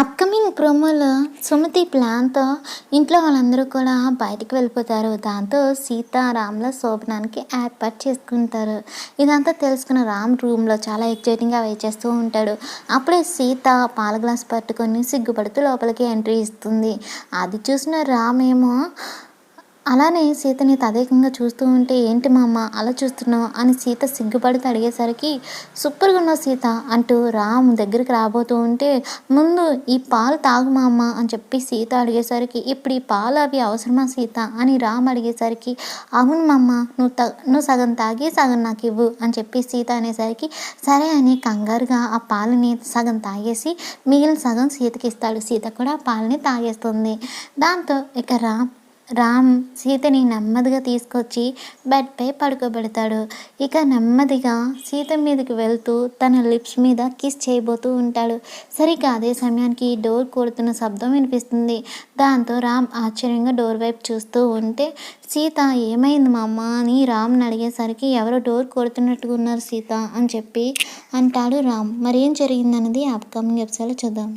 Upcoming ప్రోమోలో సుమతి ప్లాన్తో ఇంట్లో వాళ్ళందరూ కూడా బయటికి వెళ్ళిపోతారు. దాంతో సీత రామ్ల శోభనానికి ఏర్పాటు చేసుకుంటారు. ఇదంతా తెలుసుకున్న రామ్ రూమ్లో చాలా ఎక్సైటింగ్గా వెయిట్ చేస్తూ ఉంటాడు. అప్పుడే సీత పాల గ్లాస్ పట్టుకొని సిగ్గుపడుతూ లోపలికి ఎంట్రీ ఇస్తుంది. అది చూసిన రామ్ ఏమో అలానే సీతని తదేకంగా చూస్తూ ఉంటే ఏంటి మా అమ్మ అలా చూస్తున్నావు? అని సీత సిగ్గుపడితే అడిగేసరికి సూపర్గా ఉన్నావు సీత అంటూ రామ్ దగ్గరికి రాబోతూ ఉంటే ముందు ఈ పాలు తాగు మా అమ్మ అని చెప్పి సీత అడిగేసరికి ఇప్పుడు ఈ పాలు అవి అవసరమా సీత? అని రామ్ అడిగేసరికి అవును మా అమ్మ నువ్వు త నువ్వు సగం తాగి సగం నాకు ఇవ్వు అని చెప్పి సీత అనేసరికి సరే అని కంగారుగా ఆ పాలని సగం తాగేసి మిగిలిన సగం సీతకి ఇస్తాడు. సీత కూడా ఆ పాలని తాగేస్తుంది. దాంతో ఇక రామ్ రామ్ సీతని నెమ్మదిగా తీసుకొచ్చి బెడ్పై పడుకోబెడతాడు. ఇక నెమ్మదిగా సీత మీదకి వెళ్తూ తన లిప్స్ మీద కిస్ చేయబోతూ ఉంటాడు. సరిగ్గా అదే సమయానికి డోర్ కొడుతున్న శబ్దం వినిపిస్తుంది. దాంతో రామ్ ఆశ్చర్యంగా డోర్ వైపు చూస్తూ ఉంటే సీత ఏమైంది మా అమ్మ అని రామ్ని అడిగేసరికి ఎవరో డోర్ కొడుతున్నట్టుగా ఉన్నారు సీత అని చెప్పి అంటాడు రామ్. మరేం జరిగిందన్నది అప్కమింగ్ ఎపిసోడ్లో చూద్దాం.